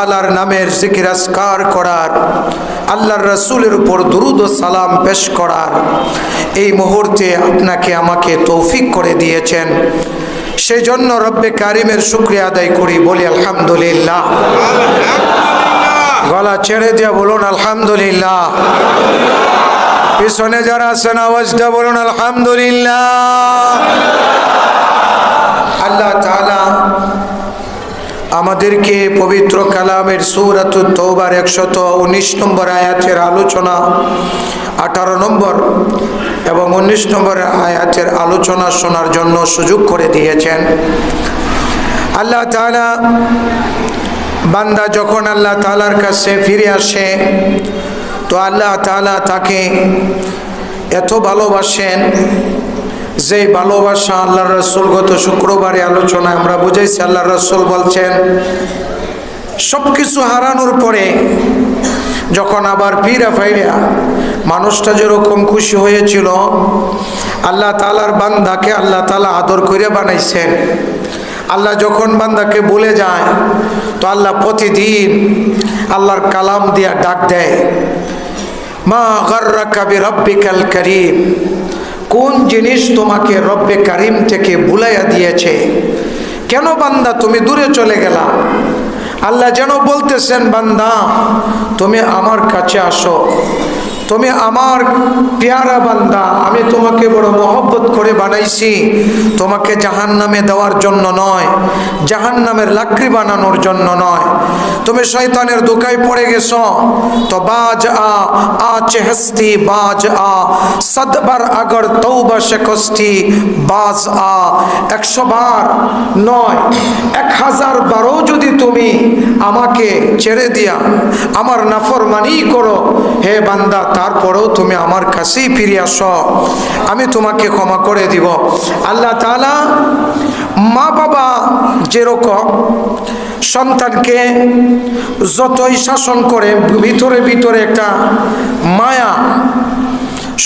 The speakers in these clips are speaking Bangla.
আল্লাহর নামের জিকির আসকার করার আল্লাহর রসুলের উপর দুরুদ ও সালাম পেশ করার এই মুহূর্তে আপনাকে আমাকে তৌফিক করে দিয়েছেন। সেই জন্য রব্বে কারিমের শুক্রিয়া আদায় করি বলি আলহামদুলিল্লাহ। গলা ছেড়ে দিয়ে বলুন আলহামদুলিল্লাহ। পিছনে যারা আছেন আওয়াজটা বলুন আলহামদুলিল্লাহ। আল্লাহ তাআলা আমাদেরকে পবিত্র কালামের সৌরাত তৌবার একশত উনিশ নম্বর আয়াতের আলোচনা, আঠারো নম্বর এবং উনিশ নম্বর আয়াতের আলোচনা শোনার জন্য সুযোগ করে দিয়েছেন। আল্লাহ তাআলা বান্দা যখন আল্লাহ তালার কাছে ফিরে আসে, তো আল্লাহ তাআলা তাকে এত ভালোবাসেন যে ভালোবাসা আল্লাহ রসুল গত শুক্রবারে আলোচনায় আমরা বুঝাইছি আল্লাহ রসুল বলছেন সব কিছু হারানোর পরে যখন আবার ফিরা ফাইরা মানুষটা যেরকম খুশি হয়েছিল, আল্লাহ তালার বান্দাকে আল্লাহ তালা আদর করে বানাইছেন। আল্লাহ যখন বান্দাকে বলে যায়, তো আল্লাহ প্রতিদিন আল্লাহর কালাম দিয়া ডাক দেয়, মা গর্রা কাবি রব্বিকাল করিম। কোন জিনিস তোমাকে রব্বে কারিম থেকে বুলাইয়া দিয়েছে? কেন বান্দা তুমি দূরে চলে গেলা? আল্লাহ যেন বলতেছেন, বান্দা, তুমি আমার কাছে আসো। তুমি আমার পেয়ারা বান্দা, আমি তোমাকে বড় মহব্বত করে বানাইছি। তোমাকে জাহান নামে দেওয়ার জন্য নয় জাহান নামের লাকড়ি বানানোর জন্য নয়। তুমি শয়তানের দোকায় পড়ে গেছ। তো বাজ আ আ বাজ আ সদবার আগর তৌবা শেকস্তি বাজ আ একশো বার নয়। এক হাজার বারো যদি তুমি আমাকে ছেড়ে দিয়া, আমার নাফরমানি করো, হে বান্দা তারপরেও তুমি আমার কাছেই ফিরে আস। আমি তোমাকে ক্ষমা করে দিব। আল্লাহ তালা মা বাবা যেরকম সন্তানকে যতই শাসন করে, ভিতরে ভিতরে একটা মায়া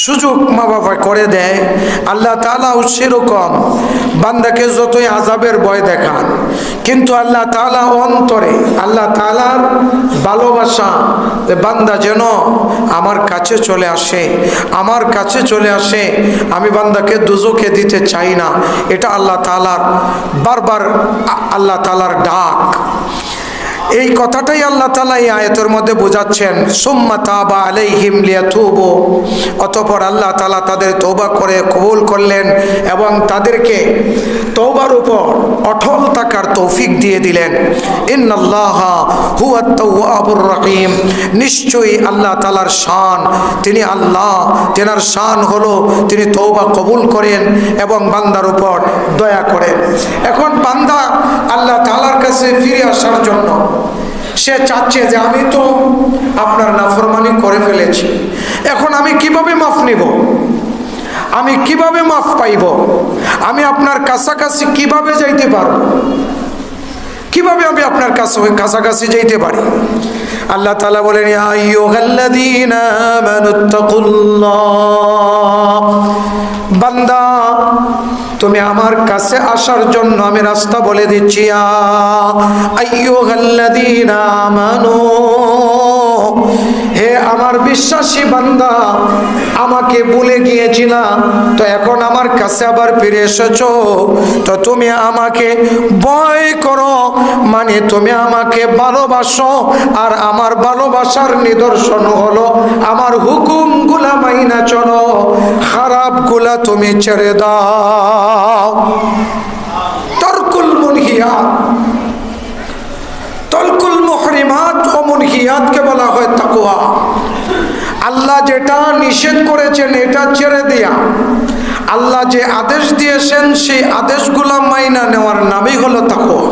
সুযোগ মা বাবা করে দেয়। আল্লাহ তালাও সেরকম বান্দাকে যতই আজাবের ভয় দেখান, কিন্তু আল্লাহ তালা অন্তরে, আল্লাহ তালার ভালোবাসা বান্দা যেন আমার কাছে চলে আসে, আমার কাছে চলে আসে, আমি বান্দাকে দুজোকে দিতে চাই না। এটা আল্লাহ তালার বারবার আল্লাহ তালার ডাক। এই কথাটাই আল্লাহ তালা এই আয়তের মধ্যে বোঝাচ্ছেন, সুম্মা তাবা আলাইহিম লিয়াতুবু অতঃপর আল্লাহ তালা তাদের তৌবা করে কবুল করলেন এবং তাদেরকে তৌবার উপর অটল থাকার তৌফিক দিয়ে দিলেন। ইন্নাল্লাহ হুয়া তাওয়াবুর রহিম। নিশ্চয়ই আল্লাহ তালার শান, তিনি আল্লাহ, তেনার শান হলো তিনি তৌবা কবুল করেন এবং বান্দার উপর দয়া করেন এখন বান্দা আল্লাহ তালার কাছে ফিরে আসার জন্য সে চাচ্ছে যে আমি তো আপনার নাফরমানি করে ফেলেছি। এখন আমি কীভাবে মাফ নিব? আমি কীভাবে মাফ পাইব? আমি আপনার কাছাকাছি কীভাবে যাইতে পারব? কীভাবে আমি আপনার কাছে কাছাকাছি যাইতে পারি? আল্লাহ তালা বলেন, "ইয়া আইয়ুহাল্লাযীনা আমানুত্তাকুল্লাহ বান্দা তুমি আমার কাছে আসার জন্য আমি রাস্তা বলে দিচ্ছি আয়ো আইয়ুহাল্লাযীনা আমানু। হে আমার বিশ্বাসী বান্দা, আমাকে ভুলে গিয়েছিলাম তো এখন আমার কাছে আবার ফিরে এসেছ। তো তুমি আমাকে ভয় করো মানে তুমি আমাকে ভালোবাসো। আর আমার ভালোবাসার নিদর্শন হলো, আমার হুকুমগুলা মাইনা চলো খারাপগুলা তুমি ছেড়ে দাও। তরকুল মুনহিয়া। মুহরিমাত ও মুনহিয়াতকে বলা হয় তাকুয়া আল্লাহ যেটা নিষেধ করেছেন এটা ছেড়ে দেয়া, আল্লাহ যে আদেশ দিয়েছেন সেই আদেশগুলা মাইনা নেওয়ার নামই হলো তাকুয়া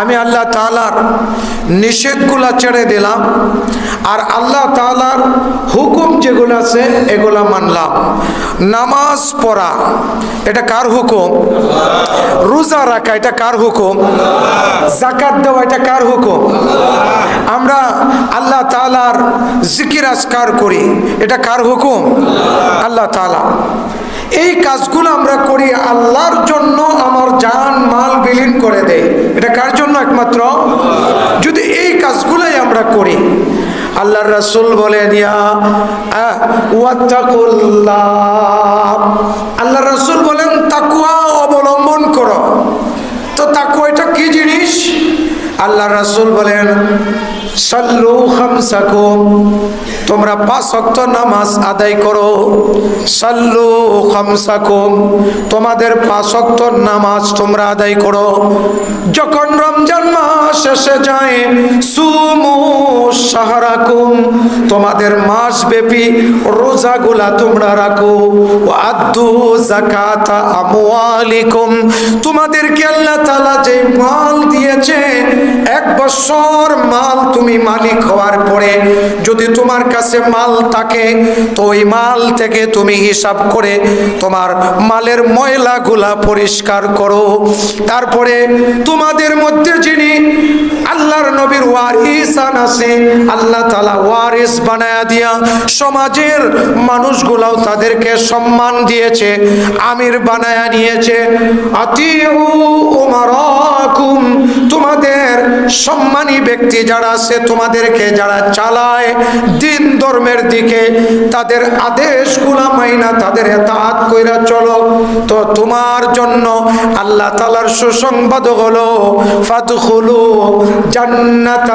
আমি আল্লাহ তালার নিষেধগুলা ছেড়ে দিলাম, আর আল্লাহ তালার হুকুম যেগুলো আছে, এগুলা মানলাম। নামাজ পড়া, এটা কার হুকুম? রোজা রাখা, এটা কার হুকুম? জাকাত দেওয়া, এটা কার হুকুম? আমরা আল্লাহ তালার জিকির আসকার করি, এটা কার হুকুম? আল্লাহ তালা এই কাজগুলো আমরা করি আল্লাহর জন্য আমার জান, মাল বিলীন করে দেয়। এটা কার জন্য একমাত্র? যদি এই কাজগুলাই আমরা করি আল্লাহ রসুল বলেন। আল্লাহ রসুল বলেন তাকুয়া অবলম্বন করো। তো তাকুয়া এটা কি জিনিস? আল্লাহ রসুল বলেন সাল্লু খামসাকুম তোমরা পাঁচ অক্ত নামাজ আদায় করো। সাল্লু খামসাকুম তোমাদের পাঁচ অক্ত নামাজ তোমরা আদায় করো। যখন রমজান মাস এসে যায়। সুমু সাহারাকুম, তোমাদের মাস ব্যাপী রোজাগুলা তোমরা রাখো। আদু জাকাতা আমওয়ালিকুম, তোমাদেরকে আল্লাহ তাআলা যে মাল দিয়েছে, এক বছর মাল তুমি মালিক হওয়ার পরে যদি তোমার কাছে মাল থাকে, তো ওই মাল থেকে তুমি হিসাব করে তোমার মালের ময়লাগুলা পরিষ্কার করো। তারপরে তোমাদের মধ্যে যিনি Thank you. আল্লাহর নবীর ওয়ারিসান আছে আল্লাহ তালা ওয়ারিস বানায়া দিয়া সমাজের মানুষগুলাও তাদেরকে সম্মান দিয়েছে, আমির বানায়া নিয়েছে। আতিউ উমারাকুম, তোমাদের সম্মানী ব্যক্তি যারা আছে, তোমাদেরকে যারা চালায় দিন ধর্মের দিকে, তাদের আদেশগুলা মাইনা তাদের এতাহাত কইরা চলো। তো তোমার জন্য আল্লাহ তালার সুসংবাদ হলো ফাতখুলু জান্নাত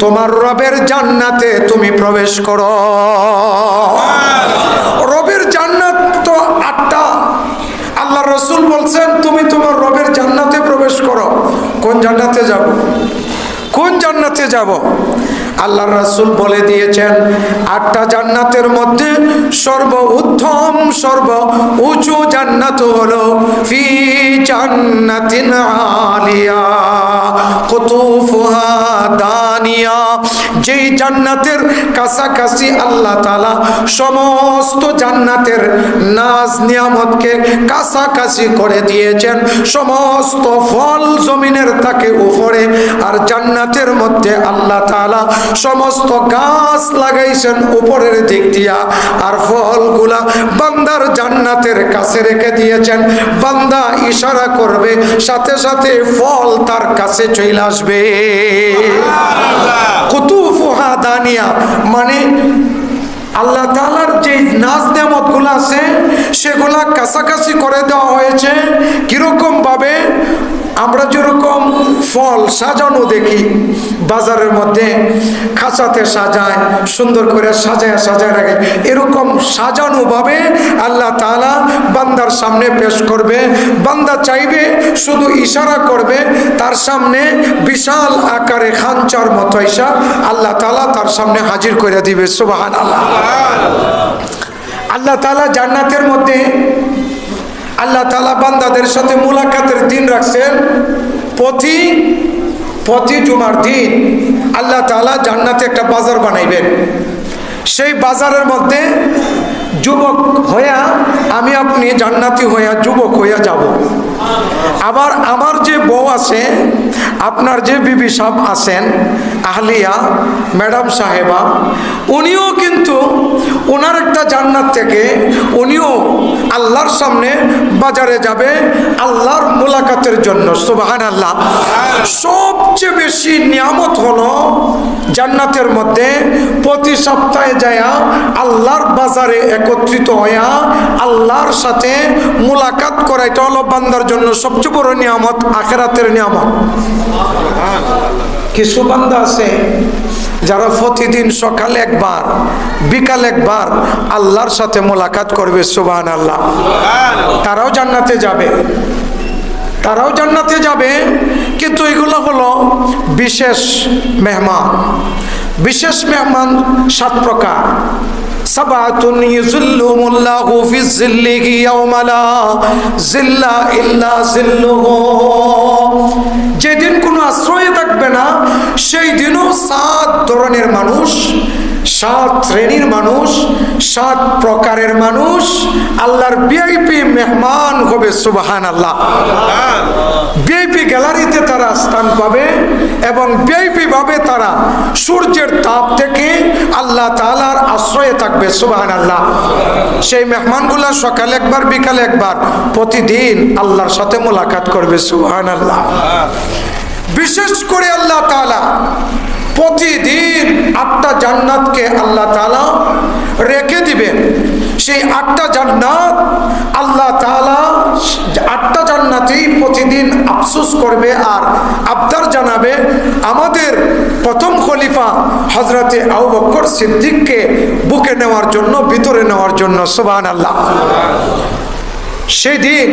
তোমার রবের জান্নাতে তুমি প্রবেশ করো। রবের জান্নাত তো আটটা। আল্লাহ রসুল বলছেন, তুমি তোমার রবের জান্নাতে প্রবেশ করো। কোন জান্নাতে যাব? কোন জান্নাতে যাব? আল্লাহ রাসুল বলে দিয়েছেন, আটটা জান্নাতের মধ্যে সর্ব উত্তম সর্ব উঁচু জান্নাত হলো ফি জান্নাতিন আলিয়া, কুতুফুহা দানিয়া। যেই জান্নাতের কাছাকাছি আল্লাহ তাআলা সমস্ত জান্নাতের নাজ নিয়ামতকে কাছাকাছি করে দিয়েছেন, সমস্ত ফল জমিনের থাকে উপরে, আর জান্নাতের মধ্যে আল্লাহ তাআলা সমস্ত গাছ লাগাইছেন উপরের দিক দিয়া আর ফলগুলা বান্দার জান্নাতের কাছে রেখে দিয়েছেন। বান্দা ইশারা করবে সাথে সাথে ফল তার কাছে চলে আসবে। কুতুফুহা দানিয়া মানে আল্লাহ তালার যে নাচ নেমতগুলো আছে সেগুলা কাছাকাছি করে দেওয়া হয়েছে। কীরকম ভাবে আমরা যেরকম ফল সাজানো দেখি বাজারের মধ্যে খাঁচাতে সাজায় সুন্দর করে সাজায় সাজায় রাখে এরকম সাজানো ভাবে আল্লাহ তালা বান্দার সামনে পেশ করবে। বান্দা চাইবে শুধু ইশারা করবে তার সামনে বিশাল আকারে খাঞ্চার মতো ইসা আল্লাহ তালা তার সামনে হাজির করে দিবে সুবাহান আল্লাহ আল্লাহ তাআলা জান্নাতের মধ্যে আল্লাহ তালা বান্দাদের সাথে মুলাকাতের দিন রাখছেন। প্রতি পথি জুমার দিন আল্লাহ তালা জান্নাতে একটা বাজার বানাইবেন। সেই বাজারের মধ্যে যুবক হইয়া আমি আপনি জান্নাতি হইয়া যুবক হইয়া যাব। আবার আমার যে বউ আছে, আপনার যে বিবি সাহেব আছেন, আহলিয়া, ম্যাডাম সাহেবা, উনিও কিন্তু ওনার একটা জান্নাত থেকে উনিও আল্লাহর সামনে বাজারে যাবে, আল্লাহর মোলাকাতের জন্য সুবাহান আল্লাহ সবচেয়ে বেশি নিয়ামত হলো জান্নাতের মধ্যে প্রতি সপ্তাহে যায়া আল্লাহর বাজারে একত্রিত হইয়া আল্লাহর সাথে মোলাকাত করা, এটা হলো বান্দার জন্য। সবচেয়ে বড় নিয়ামত আখেরাতের নিয়ামত। কিছু বান্দা আছে যারা প্রতিদিন সকালে একবার, বিকাল একবার আল্লাহর সাথে মোলাকাত করবে সুবাহান আল্লাহ তারাও জান্নাতে যাবে। তারাও জান্নাতে যাবে, কিন্তু এগুলো হলো বিশেষ মেহমান। বিশেষ মেহমান সাত প্রকার। সাবাতুন ইউযিল্লুহুমুল্লাহু ফি যিল্লিহি ইয়াওমা লা যিল্লা ইল্লা যিল্লুহু। যেদিন কোনো আশ্রয়ে থাকবে না, সেই দিনও সাত ধরনের মানুষ সাত শ্রেণির মানুষ, সাত প্রকারের মানুষ, আল্লাহর বিআইপি মেহমান হবে সুবাহান আল্লাহ বিআইপি গ্যালারিতে তারা স্থান পাবে এবং বিআইপি ভাবে তারা সূর্যের তাপ থেকে আল্লাহ তালার আশ্রয়ে থাকবে সুবাহান আল্লাহ সেই মেহমানগুলা সকালে একবার, বিকালে একবার, প্রতিদিন আল্লাহর সাথে মোলাকাত করবে সুবাহান আল্লাহ বিশেষ করে আল্লাহ তালা প্রতিদিন আটটা জান্নাতকে আল্লাহ তালা রেখে দিবেন। সেই আটটা জান্নাত আল্লাহ তালা আটটা জান্নাতেই প্রতিদিন আফসুস করবে আর আবদার জানাবে আমাদের প্রথম খলিফা হজরতে আউ বক্কর সিদ্দিককে বুকে নেওয়ার জন্য, ভিতরে নেওয়ার জন্য। সোবান আল্লাহ সেদিন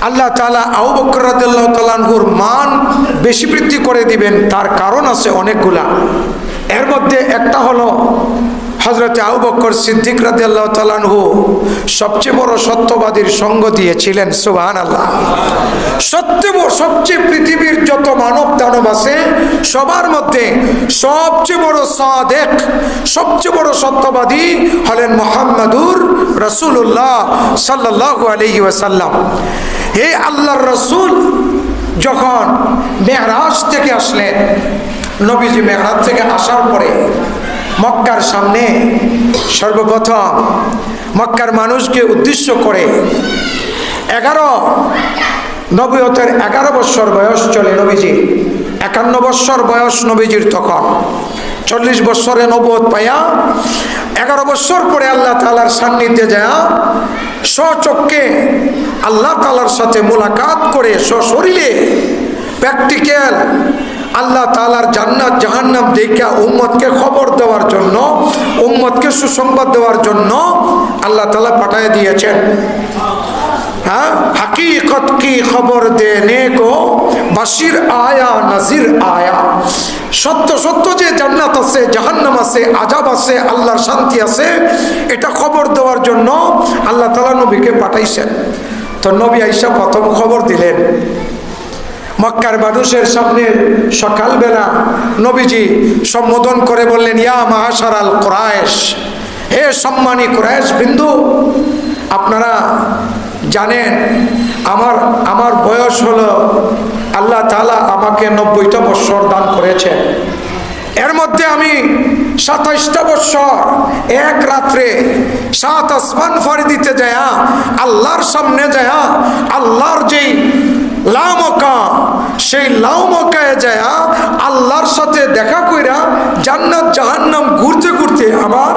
আল্লাহ তালা আউ বকরাদুল্লাহ তালানহুর মান বেশি বৃদ্ধি করে দিবেন। তার কারণ আছে অনেকগুলা। এর মধ্যে একটা হলো হজরতে আউ বকর সিদ্দিক রাদি আল্লাহ তালানহু সবচেয়ে বড় সত্যবাদীর সঙ্গ দিয়েছিলেন সুবাহান আল্লাহ সত্যি সবচেয়ে পৃথিবীর যত মানব দানব আছে, সবার মধ্যে সবচেয়ে বড় সাদেক, সবচেয়ে বড় সত্যবাদী হলেন মোহাম্মদুর রসুল্লাহ সাল্লাহ আলহি ওয়াসাল্লাম। হে আল্লাহর রসুল, যখন মেহরাজ থেকে আসলেন, নবীজি মেহরাজ থেকে আসার পরে মক্কার সামনে সর্বপ্রথম মক্কার মানুষকে উদ্দেশ্য করে এগারো নবীয়তের এগারো বৎসর বয়স চলে নবীজি। একান্ন বৎসর বয়স নবীজির তখন। চল্লিশ বৎসরে নবত পাইয়া এগারো বৎসর পরে আল্লাহ তালার সান্নিধ্যে যায় স্বচক্ষে আল্লাহ তালার সাথে মোলাকাত করে সশরীরে প্র্যাকটিক্যাল আল্লাহ তালার জান্নাত জাহান্নাম দেখা উম্মতকে খবর দেওয়ার জন্য, উম্মতকে সুসংবাদ দেওয়ার জন্য আল্লাহ তালা পাঠায় দিয়েছেন। হ্যাঁ? হাকিকত কি খবর দেনে গো? বাসির আয়া, নাজির আয়া। সত্য সত্য যে জান্নাত আছে, জাহান্নাম আছে আজাব আছে, আল্লাহর শান্তি আছে, এটা খবর দেওয়ার জন্য আল্লাহ তালা নবীকে পাঠাইছেন। তো নবী আইসা প্রথম খবর দিলেন। মক্কার মানুষের সামনে সকালবেলা নবীজি সম্বোধন করে বললেন, ইয়া মাহাসার আল কোরআশ হে সম্মানী কোরআশ বিন্দু, আপনারা জানেন আমার আমার বয়স হলো, আল্লাহ তালা আমাকে নব্বইটা বৎসর দান করেছেন। এর মধ্যে আমি সাতাইশটা বৎসর এক রাত্রে সাত আসমান ফাড়ি দিতে যায় আল্লাহর সামনে যায় আল্লাহর যেই লামকা সেই লামকায় যায় আল্লাহর সাথে দেখা কইরা জান্নাত জাহান্নাম ঘুরতে ঘুরতে আমার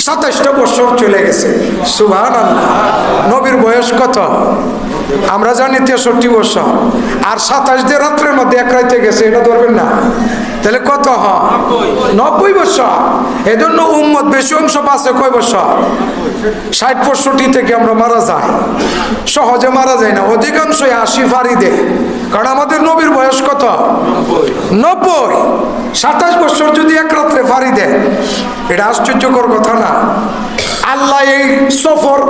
সাতাশটা বছর চলে গেছে। সুভান নবীর বয়স কত? আমরা জানি তেষট্টি বছর। আর সাতাশ দিয়ে রাত্রের মধ্যে এক রাইতে গেছে, এটা ধরবেন না। তাহলে কত হয় নব্বই বছর। এজন্য উম্মত বেশি অংশ পাচ্ছে কয় বছর? ষাট পঁয়ষট্টি থেকে আমরা মারা যাই। সহজে মারা যায় না। অধিকাংশই আশি ফারি দেয় কারণ আমাদের নবীর বয়স কত? নব্বই। সাতাশ বছর যদি এক রাত্রে ফারি দেয় এটা আশ্চর্যকর কথা না। আল্লাহ এই সফর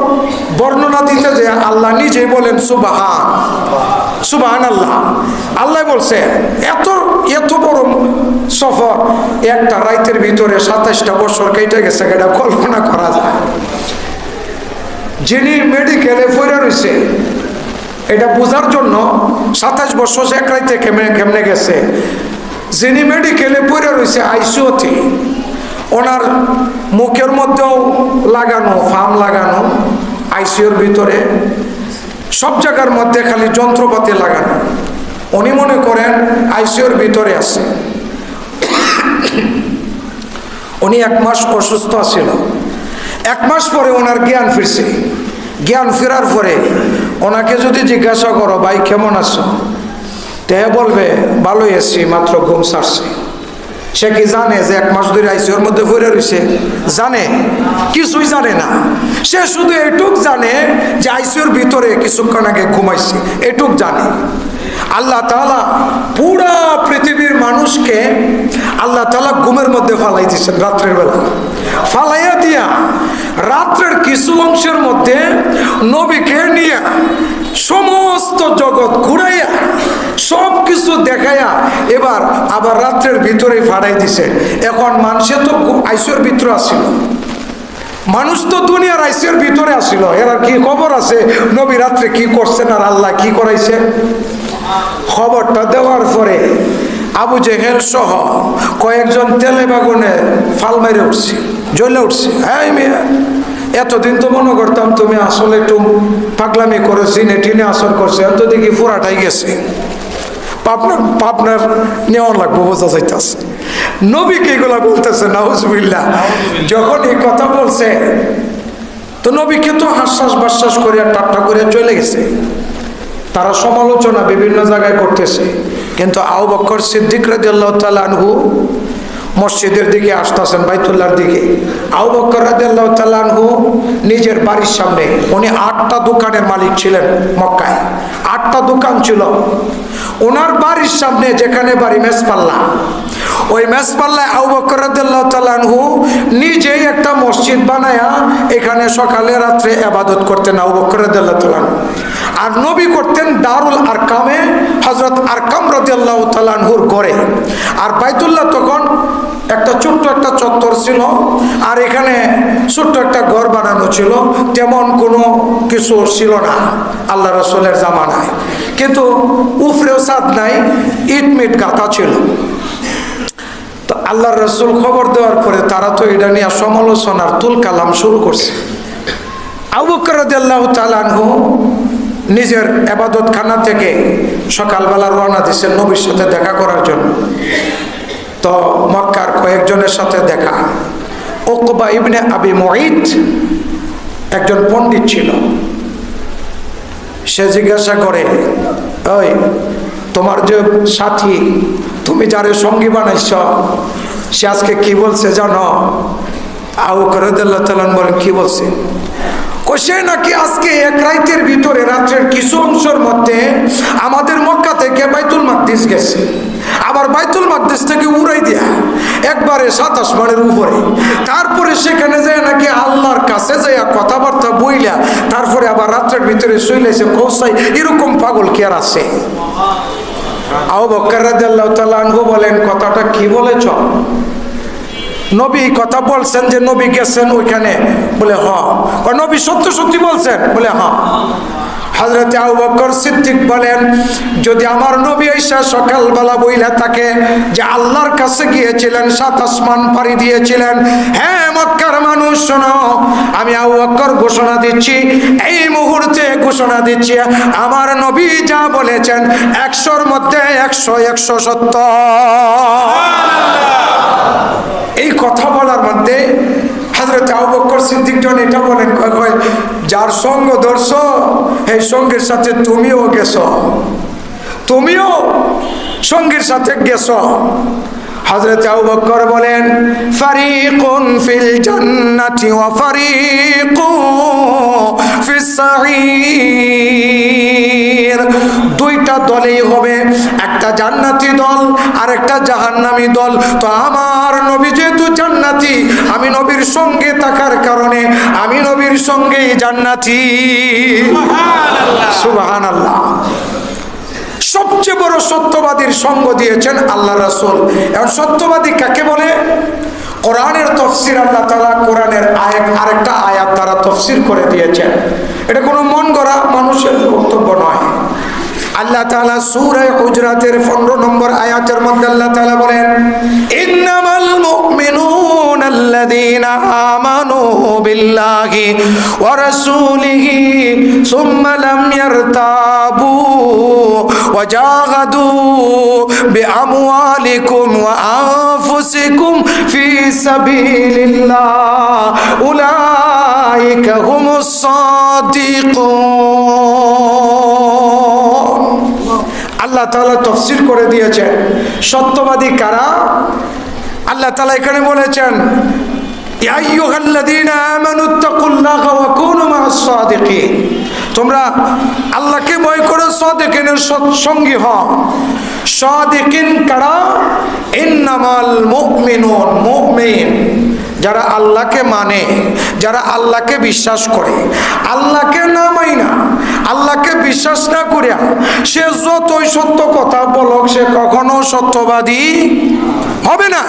বর্ণনা দিতে যে আল্লাহ নিজেই বলেন, সুবাহান। সুবাহান আল্লাহ আল্লাহ বলছে, এত এত বড় সফর একটা রাইতের ভিতরে সাতাশটা বছর কেটে গেছে, এটা কল্পনা করা যায়। যিনি মেডিকেলে ফিরে রয়েছে, এটা বোঝার জন্য সাতাশ বছর এক রাইতে কেমনে কেমনে গেছে? যিনি মেডিকেলে পড়ে রয়েছে আইসিওতে ওনার মুখের মধ্যেও লাগানো ফার্ম লাগানো আইসিওর ভিতরে সব জায়গার মধ্যে খালি যন্ত্রপাতি লাগানো। উনি মনে করেন আইসিওর ভিতরে আছে। উনি এক মাস অসুস্থ ছিল। এক মাস পরে ওনার জ্ঞান ফিরছে। জ্ঞান ফেরার পরে ওনাকে যদি জিজ্ঞাসা করো, ভাই, কেমন আছো? তে বলবে, ভালোই এসছি মাত্র ঘুম সারছে। সে কি জানে যে এক মাস ধরে আইসি, ওর মধ্যে ভরে রয়েছে জানে? কিছুই জানে না। সে শুধু এটুক জানে যে আইসিওর ভিতরে কিছুক্ষণ আগে ঘুমাইছে। এটুক জানে। আল্লাহ তালা পুরা পৃথিবীর মানুষকে আল্লাহ তালা ঘুমের মধ্যে ফালাই দিচ্ছেন রাত্রের বেলা। ফালাইয়া দিয়া রাত্রের কিছু অংশের মধ্যে নবীকে নিয়ে সমস্ত জগৎ ঘুরাইয়া সব কিছু দেখায়া এবার আবার রাত্রের ভিতরে ফাড়াই দিছে। এখন মানুষে তো আইসের ভিতর আসছিল মানুষ তো দুনিয়ার আইসের ভিতরে আসিল। এরা কি খবর আছে? নবী রাত্রে কি করছেন আর আল্লাহ কি করাইছে? খবরটা দেওয়ার পরে আবু জেহেল সহ কয়েকজন তেলে বাগুনে ফাল মেরে উঠছে, জ্বলে উঠছে। হ্যাঁ মেয়ে, এতদিন তো মনে করতাম তুমি আসলে একটু পাগলামি করেছি নেটিনে আসর করছে এত দেখি পুরাটাই গেছে? পাপনার পাপনার নেওয়া লাগবো, বোঝা যাইতেছে। নবীকে এগুলা বলতেছে? নাউজবিল্লা যখন এই কথা বলছে, তো নবীকে তো হাস্যাস বাশ্বাস করিয়া টাট্টা করে চলে গেছে। তারা সমালোচনা বিভিন্ন জায়গায় করতেছে। কিন্তু আউ বক্কর সিদ্দিক রাজিয়াল্লাহ তালানহু মসজিদের দিকে আসতেছেন বাইতুল্লার দিকে। আউ বক্কর রাজিয়াল্লাহ তালানহু নিজের বাড়ির সামনে, উনি আটটা দোকানের মালিক ছিলেন মক্কায়। আটটা দোকান ছিল। ওনার বাড়ির সামনে যেখানে বাড়ি মেসপাল্লা ওই মেসপাল্লায় আউ বক্কর রাজিয়াল্লাহ তালানহু নিজেই একটা মসজিদ বানায়া এখানে সকালে রাত্রে আবাদত করতেন আউ তালানহু আর নবী করতেন দারুল আরকামে হজরত আরকাম রাজিয়াল্লাহ তালানহুর ঘরে। আর বাইতুল্লাহ তখন একটা ছোট্ট একটা চত্বর ছিল, আর এখানে ছোট্ট একটা ঘর বানানো ছিল। তেমন কোনো কিছু ছিল না, আল্লাহ রসুলের জামানায়। কিন্তু উফরেও সাদ নাই, ইট মিট গাঁথা ছিল। তো আল্লাহ রসুল খবর দেওয়ার পরে তারা তো এটা নিয়ে সমালোচনার তুল কালাম শুরু করছে। আবুকর আল্লাহ তালানহু নিজের আবাদত খানা থেকে সকালবেলা রওনা দিচ্ছেন নবীর সাথে দেখা করার জন্য। তো মক্কার কয়েকজনের সাথে দেখা। ওকবা ইবনে আবি মঈদ একজন পণ্ডিত ছিল। সে জিজ্ঞাসা করে, ওই, তোমার যে সাথী, তুমি যারে সঙ্গী বানাইছ, সে আজকে কি বলছে জানো? আউ করদাল্লাহ তালান বলেন, কি বলছে? সে নাকি আজকে এক রাইতের ভিতরে রাত্রের কিছু অংশের মধ্যে আমাদের মক্কা থেকে বাইতুল মাকদিস গেছে। আবার বাইতুল মাকদিস থেকে উড়াই দিয়া। একবারে সাত আসমানের উপরে। তারপরে সেখানে যায় নাকি আল্লাহর কাছে যাইয়া কথাবার্তা বইলা, তারপরে আবার রাত্রের ভিতরে শুইলেছে কৌসাই এরকম পাগল কে আর আছে? বলেন, কথাটা কি বলেছ? নবী কথা বলছেন যে, নবী গেছেন ওইখানে। বলে, হ। নবী সত্য সত্যি বলছেন? বলে, হ। হজরত আবু বকর সিদ্দিক বলেন, যদি আমার নবী ঈশা সকালবেলা বইলা থাকে যে আল্লাহর কাছে গিয়েছিলেন, সাত আসমান পাড়ি দিয়েছিলেন হ্যাঁ মক্কার মানুষ শোনো, আমি আবু বকর ঘোষণা দিচ্ছি, এই মুহূর্তে ঘোষণা দিচ্ছি, আমার নবী যা বলেছেন, একশোর মধ্যে একশো একশো সত্য এই কথা বলার মধ্যে হাজরত আবুবকর সিদ্দিক জন এটা বলেন যার সঙ্গ ধরছ এই সঙ্গের সাথে তুমিও গেছ। তুমিও সঙ্গীর সাথে গেছ। হজরত আবু বকর বলেন, ফারিকুন ফিল জান্নাতি ওয়া ফারিকু ফিস সাঈর দুইটা দলেই হবে, একটা জান্নাতি দল আর একটা জাহান্নামী দল। তো আমার নবী যেহেতু জান্নাতি, আমি নবীর সঙ্গে থাকার কারণে আমি নবীর সঙ্গেই জান্নাতি। সুবহানাল্লাহ। সবচেয়ে বড় সত্যবাদীর সঙ্গ দিয়েছেন আল্লাহ রাসুল। এখন সত্যবাদী কাকে বলে? কোরআনের তফসির আল্লাহ তালা কোরআনের আয়াত, আরেকটা আয়াত দ্বারা তফসির করে দিয়েছেন। এটা কোনো মন গড়া মানুষের বক্তব্য নয়। আল্লাহ তাআলা সূরা হুজরাতের 15 নম্বর আয়াতের মধ্যে আল্লাহ তাআলা বলেন বিল্লাহি ওয়া রাসূলিহি সুম্মা লাম ইয়ারতাবু ওয়া জাহাদু বিআমওয়ালিকুম ওয়া আনফুসিকুম ফি সাবিলিল্লাহ উলাইকা হুমুস সাদিকুন আল্লাহ তাআলা তফসির করে দিয়েছেন। সত্যবাদী কারা? আল্লাহ তালা এখানে বলেছেন তোমরা আল্লাহকে ভয় করে সঙ্গী হও। কারা? যারা আল্লাহকে মানে যারা আল্লাহকে বিশ্বাস করে। আল্লাহকে না মাই না আল্লাহকে বিশ্বাস না করিয়া সে যতই সত্য কথা বলক, সে কখনো সত্যবাদী হবে না।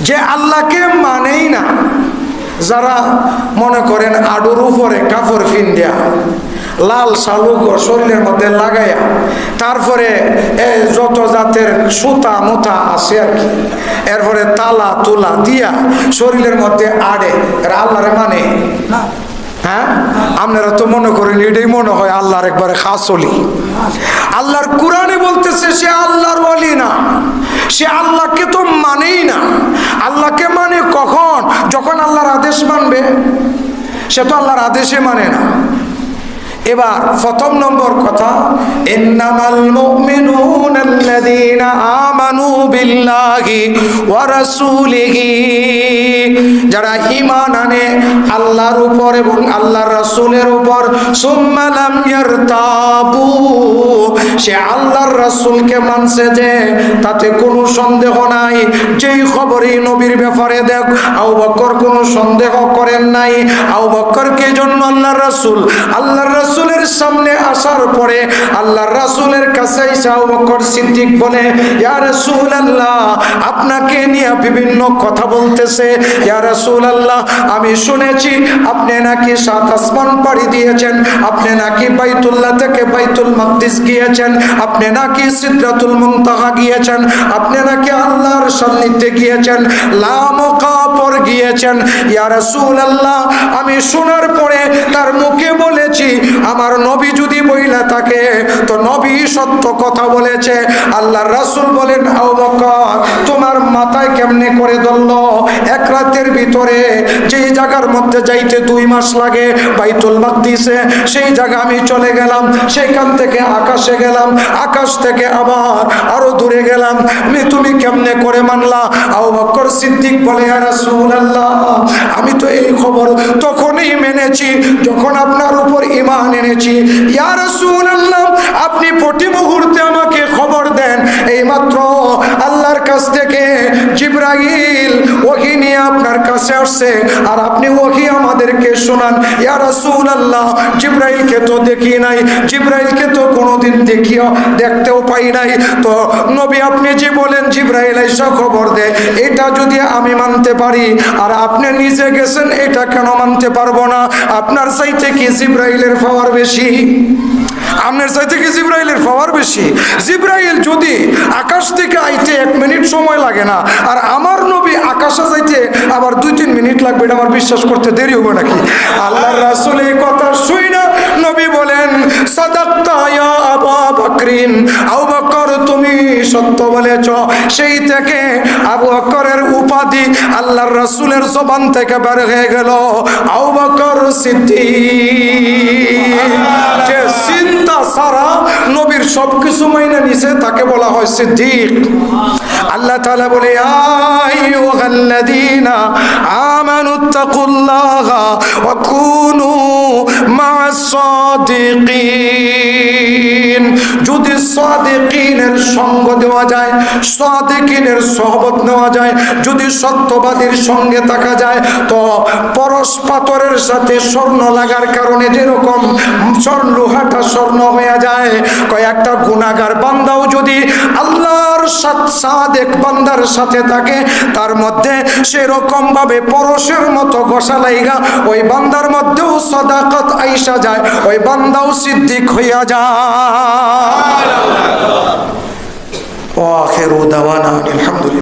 যে আল্লাহকে মানেই না, যারা মনে করেন আডুর উপরে কাপড় ফিন দেয়া। লাল শালুক শরীরের মধ্যে লাগাইয়া তারপরে যত জাতের সুতা মুতা আছে আর কি এরপরে তালা তুলা দিয়া শরীরের মধ্যে আড়ে এরা আল্লাহরে মানে? হ্যাঁ? আপনারা তো মনে করেন এটাই মনে হয় আল্লাহর একবারে খাস অলি আল্লাহর কোরআনে বলতেছে সে আল্লাহর অলি না। সে আল্লাহকে তো মানেই না। আল্লাহকে মানে কখন? যখন আল্লাহর আদেশ মানবে। সে তো আল্লাহর আদেশে মানে না। এবার প্রথম নম্বর কথা আমানু যারা ঈমান আনে আল্লাহর উপর এবং আল্লাহর রাসূলের উপর সে আল্লাহর রাসূলকে মানছে যে তাতে কোনো সন্দেহ নাই। যেই খবরই নবীর ব্যাপারে দেখ, আবু বকর কোনো সন্দেহ করেন নাই। আবু বকরকে জন্য আল্লাহর রাসূল, আল্লাহর রাসূলের সামনে আসার পরে আল্লাহ রাসূলের কাছে সিদ্দিক বলে, ইয়া রাসূলুল্লাহ, আপনাকে নিয়ে বিভিন্ন কথা বলতেছে। ইয়া রাসূলুল্লাহ, আমি শুনেছি আপনি নাকি সাত আসমান পাড়ি দিয়েছেন, আপনি নাকি বাইতুল্লাহ থেকে বাইতুল মাকদিস গিয়েছেন, আপনি নাকি সিদরাতুল মুনতাহা গিয়েছেন, আপনি নাকি আল্লাহর সান্নিধ্যে গিয়েছেন লামকাপর গিয়েছেন। ইয়া রাসূলুল্লাহ, আমি শোনার পরে তার মুখে বলেছি আমার নবী যদি বইলা থাকে, তো নবী সত্য কথা বলেছে। আল্লাহ রাসুল বলেন তোমার মাথায় কেমনে করে ধরল? এক রাতের ভিতরে যেই জায়গার মধ্যে যাইতে দুই মাস লাগে, বাইতুল মাকদিসে, সেই জায়গা আমি চলে গেলাম। সেখান থেকে আকাশে গেলাম, আকাশ থেকে আবার আরও দূরে গেলাম। তুমি কেমনে করে মানলা? আবু বকর সিদ্দিক বলে আমি তো এই খবর তখনই মেনেছি, যখন আপনার উপর ঈমান এনেছি। ইয়ার আপনি প্রতি মুহূর্তে আমাকে খবর দেন। এইমাত্র আল্লাহর কাছ থেকে জিব্রাইল ওহি নিয়ে আপনার কাছে আসছে। আর আপনি ওহি আমাদেরকে শোনান, ইয়া রাসূলুল্লাহ, জিব্রাইলকে তো দেখি নাই, জিব্রাইলকে তো কোনোদিন দেখিও, দেখতেও পাই নাই। তো নবী আপনি যে বলেন, জিব্রাইল, এসে খবর দে, এটা যদি আমি মানতে পারি, আর আপনি নিজে গেছেন, এটা কেন মানতে পারব না? আপনার চাইতে কি জিব্রাইলের পাওয়ার বেশি? আপনার চাইতে কি জিব্রাইলের পাওয়ার বেশি? জিব্রাইল যদি আকাশ থেকে আইতে এক মিনিট সময় লাগে না, আর আমার নবী আকাশে যাইতে আবার দুই তিন মিনিট লাগবে, এটা আমার বিশ্বাস করতে দেরি হবে নাকি? আল্লাহর রাসুল এই কথা শুই না নবী বলেন সাদাক্তা আবু বকরিন আবু বকর তুমি সত্য বলেছ। সেই থেকে আবু বকরের উপাধি আল্লাহর রাসূলের জবান থেকে বের হয়ে গেল। আবু বকর সিদ্দিক। যে চিন্তা সারা নবীর সবকিছু মাইনে নিছে, তাকে বলা হয় সিদ্দিক। আল্লাহ তাআলা বলে আইয়ুহাল্লাযীনা আমানুত্তাকুল্লাহা ওয়া কুনু মা'আস সাদিকিন যদি সাদিকিনের সঙ্গ দেওয়া যায়, সাদিকিনের সহবত নেওয়া যায়। যদি সত্যবাদীর সঙ্গে থাকা যায়, তো পরশ পাথরের সাথে স্বর্ণ লাগার কারণে যেরকম স্বর্ণ লোহাটা স্বর্ণ হয়ে যায় কয়েকটা গুণাগার বান্দাও যদি আল্লাহর সাদেক বান্দার সাথে থাকে, তার মধ্যে সেরকম ভাবে পরশের মতো ঘষা লাইগা ওই বান্দার মধ্যেও সদাকত আইসা যায়, ওই বান্দাও সিদ্দিক হইয়া যায়। ও আখেরু দাওয়ানা আলহামদুলিল্লাহ